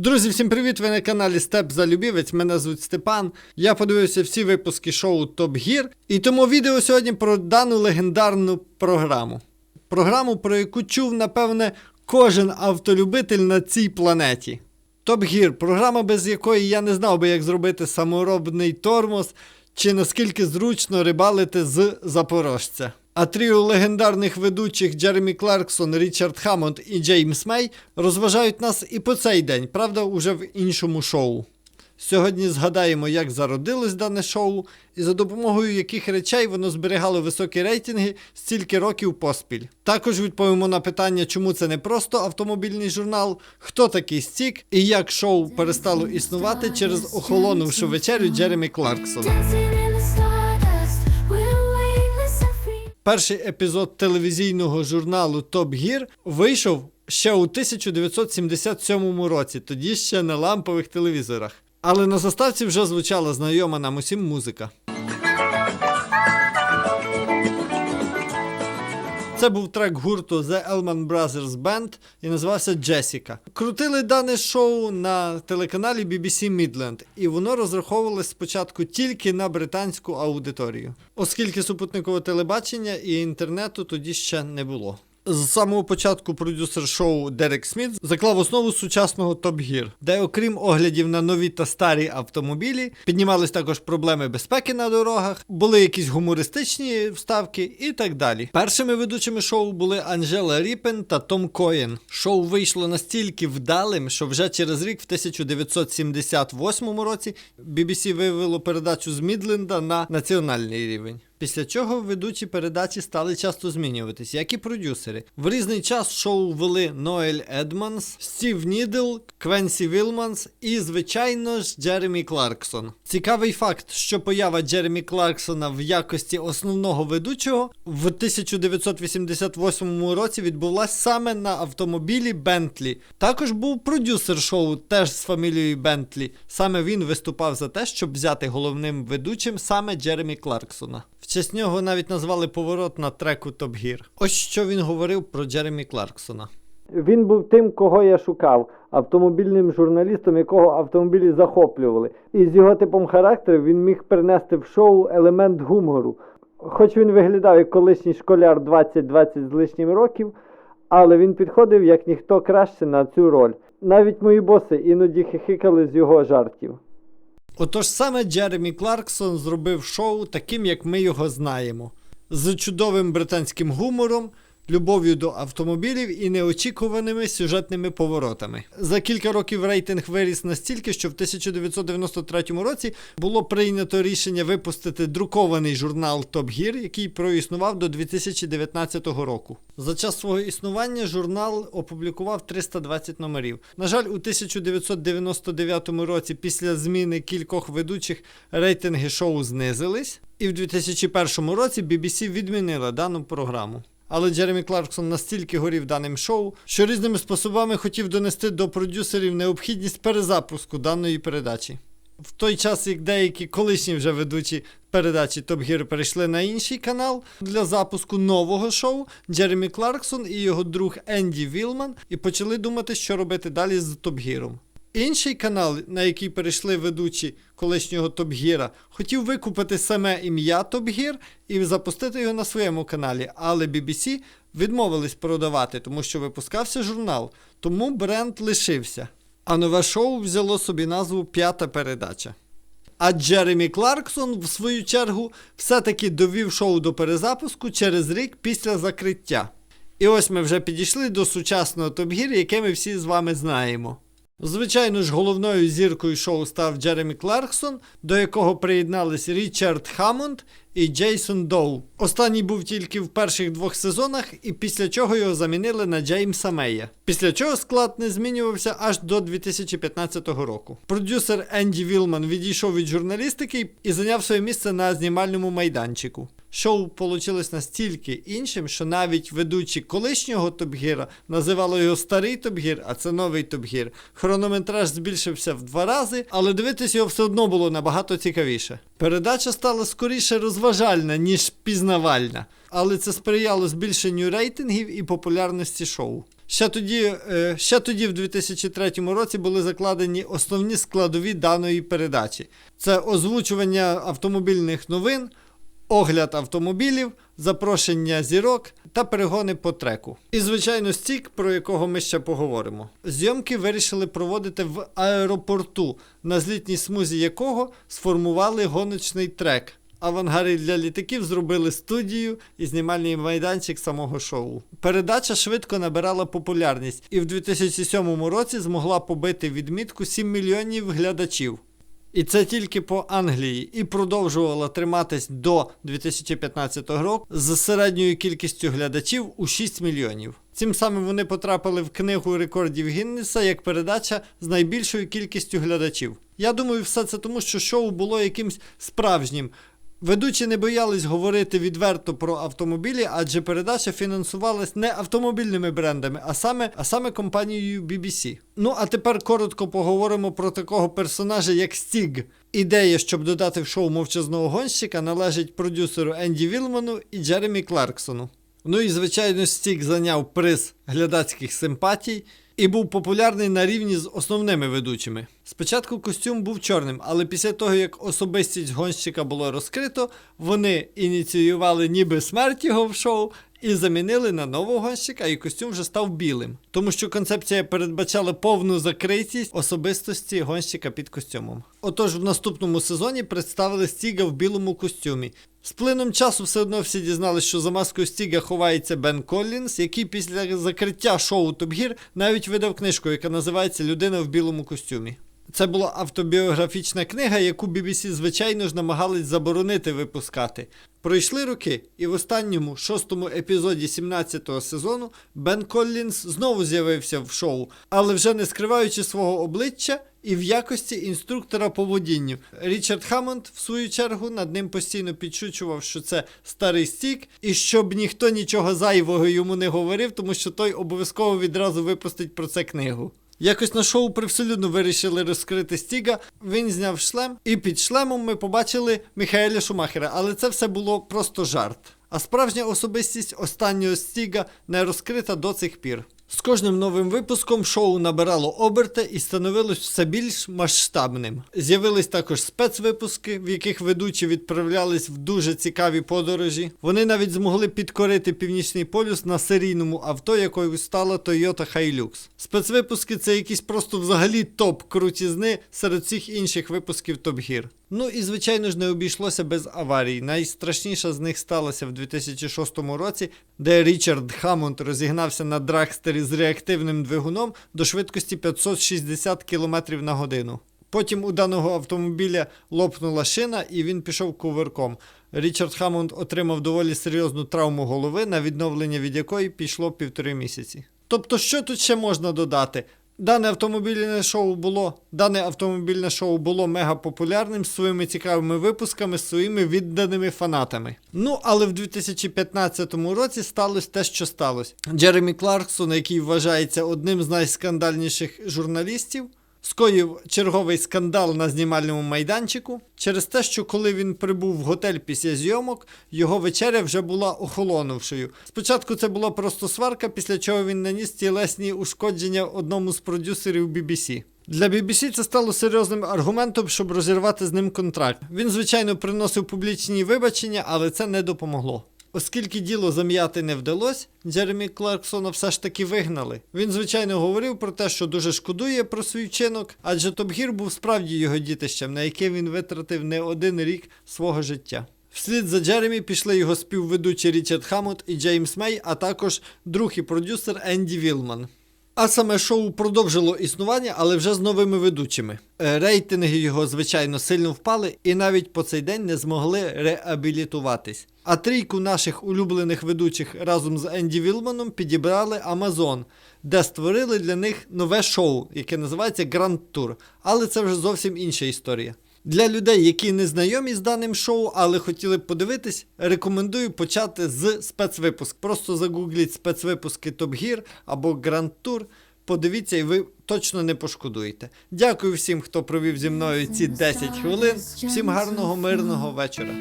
Друзі, всім привіт! Ви на каналі Степ Залюбівець. Мене звуть Степан. Я подивився всі випуски шоу Топ Гір. І тому відео сьогодні про дану легендарну програму. Програму, про яку чув, напевне, кожен автолюбитель на цій планеті. Топ Гір програма, без якої я не знав би, як зробити саморобний тормоз, чи наскільки зручно рибалити з запорожця. А тріо легендарних ведучих Джеремі Кларксон, Річард Хаммонд і Джеймс Мей розважають нас і по цей день, правда, уже в іншому шоу. Сьогодні згадаємо, як зародилось дане шоу і за допомогою яких речей воно зберігало високі рейтинги стільки років поспіль. Також відповімо на питання, чому це не просто автомобільний журнал, хто такий стік і як шоу перестало існувати через охолонувшу вечерю Джеремі Кларксона. Перший епізод телевізійного журналу Топ Гір вийшов ще у 1977 році, тоді ще на лампових телевізорах. Але на заставці вже звучала знайома нам усім музика. Це був трек гурту The Elman Brothers Band і називався Джесіка. Крутили дане шоу на телеканалі BBC Midland, і воно розраховувалось спочатку тільки на британську аудиторію, оскільки супутникового телебачення і інтернету тоді ще не було. З самого початку продюсер шоу Дерек Сміт заклав основу сучасного Топ Гір, де, окрім оглядів на нові та старі автомобілі, піднімались також проблеми безпеки на дорогах, були якісь гумористичні вставки і так далі. Першими ведучими шоу були Анжела Ріпен та Том Коєн. Шоу вийшло настільки вдалим, що вже через рік, в 1978 році, BBC вивело передачу з Мідленда на національний рівень. Після чого ведучі передачі стали часто змінюватись, як і продюсери. В різний час шоу вели Ноель Едманс, Стів Нідл, Квенсі Вілманс і, звичайно ж, Джеремі Кларксон. Цікавий факт, що поява Джеремі Кларксона в якості основного ведучого в 1988 році відбулася саме на автомобілі Бентлі. Також був продюсер шоу, теж з фамілією Бентлі. Саме він виступав за те, щоб взяти головним ведучим саме Джеремі Кларксона. Честь нього навіть назвали поворот на треку Топ Гір. Ось що він говорив про Джеремі Кларксона. Він був тим, кого я шукав, автомобільним журналістом, якого автомобілі захоплювали. І з його типом характеру він міг принести в шоу елемент гумору. Хоч він виглядав як колишній школяр 20-20 з лишнім років, але він підходив як ніхто краще на цю роль. Навіть мої боси іноді хихикали з його жартів. Отож саме Джеремі Кларксон зробив шоу таким, як ми його знаємо, з чудовим британським гумором, любов'ю до автомобілів і неочікуваними сюжетними поворотами. За кілька років рейтинг виріс настільки, що в 1993 році було прийнято рішення випустити друкований журнал Топ Гір, який проіснував до 2019 року. За час свого існування журнал опублікував 320 номерів. На жаль, у 1999 році, після зміни кількох ведучих, рейтинги шоу знизились, і в 2001 році BBC відмінила дану програму. Але Джеремі Кларксон настільки горів даним шоу, що різними способами хотів донести до продюсерів необхідність перезапуску даної передачі. В той час, як деякі колишні вже ведучі передачі Топ Гір перейшли на інший канал для запуску нового шоу, Джеремі Кларксон і його друг Енді Вілман і почали думати, що робити далі з Топ Гіром. Інший канал, на який перейшли ведучі колишнього Топ Гіра, хотів викупити саме ім'я Топ Гір і запустити його на своєму каналі, але BBC відмовились продавати, тому що випускався журнал, тому бренд лишився. А нове шоу взяло собі назву П'ята передача. А Джеремі Кларксон, в свою чергу, все-таки довів шоу до перезапуску через рік після закриття. І ось ми вже підійшли до сучасного топ-гір, яке ми всі з вами знаємо. Звичайно ж, головною зіркою шоу став Джеремі Кларксон, до якого приєднались Річард Хаммонд і Джейсон Доу. Останній був тільки в перших двох сезонах, і після чого його замінили на Джеймса Мея. Після чого склад не змінювався аж до 2015 року. Продюсер Енді Вілман відійшов від журналістики і зайняв своє місце на знімальному майданчику. Шоу получилось настільки іншим, що навіть ведучі колишнього Топгіра називали його старий Топгір, а це новий Топгір. Хронометраж збільшився в два рази, але дивитись його все одно було набагато цікавіше. Передача стала скоріше розважальна, ніж пізнавальна, але це сприяло збільшенню рейтингів і популярності шоу. Ще тоді, е, ще тоді, в 2003 році, були закладені основні складові даної передачі: це озвучування автомобільних новин, огляд автомобілів, запрошення зірок та перегони по треку. І, звичайно, стік, про якого ми ще поговоримо. Зйомки вирішили проводити в аеропорту, на злітній смузі якого сформували гоночний трек. А для літаків зробили студію і знімальний майданчик самого шоу. Передача швидко набирала популярність і в 2007 році змогла побити відмітку 7 мільйонів глядачів. І це тільки по Англії, і продовжувала триматись до 2015 року з середньою кількістю глядачів у 6 мільйонів. Цим самим вони потрапили в книгу рекордів Гіннеса як передача з найбільшою кількістю глядачів. Я думаю, все це тому, що шоу було якимсь справжнім. Ведучі не боялись говорити відверто про автомобілі, адже передача фінансувалась не автомобільними брендами, а саме, а саме компанією BBC. Ну а тепер коротко поговоримо про такого персонажа, як Стіг. Ідея, щоб додати в шоу мовчазного гонщика, належить продюсеру Енді Вілману і Джеремі Кларксону. Ну і звичайно, Стік зайняв приз глядацьких симпатій і був популярний на рівні з основними ведучими. Спочатку костюм був чорним, але після того, як особистість гонщика було розкрито, вони ініціювали ніби смерть його в шоу і замінили на нового гонщика, і костюм вже став білим. Тому що концепція передбачала повну закритість особистості гонщика під костюмом. Отож, в наступному сезоні представили Стіга в білому костюмі. З плином часу все одно всі дізналися, що за маскою Стіга ховається Бен Коллінс, який після закриття шоу Топ Гір навіть видав книжку, яка називається Людина в білому костюмі. Це була автобіографічна книга, яку BBC, звичайно ж, намагались заборонити випускати. Пройшли роки, і в останньому шостому епізоді 17-го сезону Бен Коллінс знову з'явився в шоу, але вже не скриваючи свого обличчя і в якості інструктора по водінню. Річард Хамонд, в свою чергу, над ним постійно підшучував, що це старий стік, і щоб ніхто нічого зайвого йому не говорив, тому що той обов'язково відразу випустить про це книгу. Якось на шоу привселюдно вирішили розкрити Стіга. Він зняв шлем, і під шлемом ми побачили Міхаеля Шумахера, але це все було просто жарт. А справжня особистість останнього Стіга не розкрита до цих пір. З кожним новим випуском шоу набирало оберти і становилось все більш масштабним. З'явились також спецвипуски, в яких ведучі відправлялись в дуже цікаві подорожі. Вони навіть змогли підкорити північний полюс на серійному авто, якою стала Toyota Hilux. Спецвипуски це якісь просто взагалі топ крутізни серед всіх інших випусків Top Gear. Ну і звичайно ж не обійшлося без аварій. Найстрашніша з них сталася в 2006 році, де Річард Хамонд розігнався на драгстері з реактивним двигуном до швидкості 560 км на годину. Потім у даного автомобіля лопнула шина і він пішов кувирком. Річард Хамонд отримав доволі серйозну травму голови, на відновлення від якої пішло півтори місяці. Тобто, що тут ще можна додати? Дане автомобільне шоу було дане автомобільне шоу було мега популярним своїми цікавими випусками, своїми відданими фанатами. Ну але в 2015 році сталося те, що сталося. Джеремі Кларксон, який вважається одним з найскандальніших журналістів, скоїв черговий скандал на знімальному майданчику через те, що коли він прибув в готель після зйомок, його вечеря вже була охолонувшою. Спочатку це була просто сварка, після чого він наніс тілесні ушкодження одному з продюсерів BBC. Для BBC це стало серйозним аргументом, щоб розірвати з ним контракт. Він, звичайно, приносив публічні вибачення, але це не допомогло. Оскільки діло зам'яти не вдалося, Джеремі Кларксона все ж таки вигнали. Він, звичайно, говорив про те, що дуже шкодує про свій вчинок, адже Топгір був справді його дітищем, на яке він витратив не один рік свого життя. Вслід за Джеремі пішли його співведучі Річард Хаммонд і Джеймс Мей, а також друг і продюсер Енді Вілман. А саме шоу продовжило існування, але вже з новими ведучими. Е, Рейтинги його, звичайно, сильно впали і навіть по цей день не змогли реабілітуватись. А трійку наших улюблених ведучих разом з Енді Вілманом підібрали Amazon, де створили для них нове шоу, яке називається Grand Tour. Але це вже зовсім інша історія. Для людей, які не знайомі з даним шоу, але хотіли б подивитись, рекомендую почати з спецвипуск. Просто загугліть спецвипуски Top Gear або Grand Tour. Подивіться, і ви точно не пошкодуєте. Дякую всім, хто провів зі мною ці 10 хвилин. Всім гарного, мирного вечора.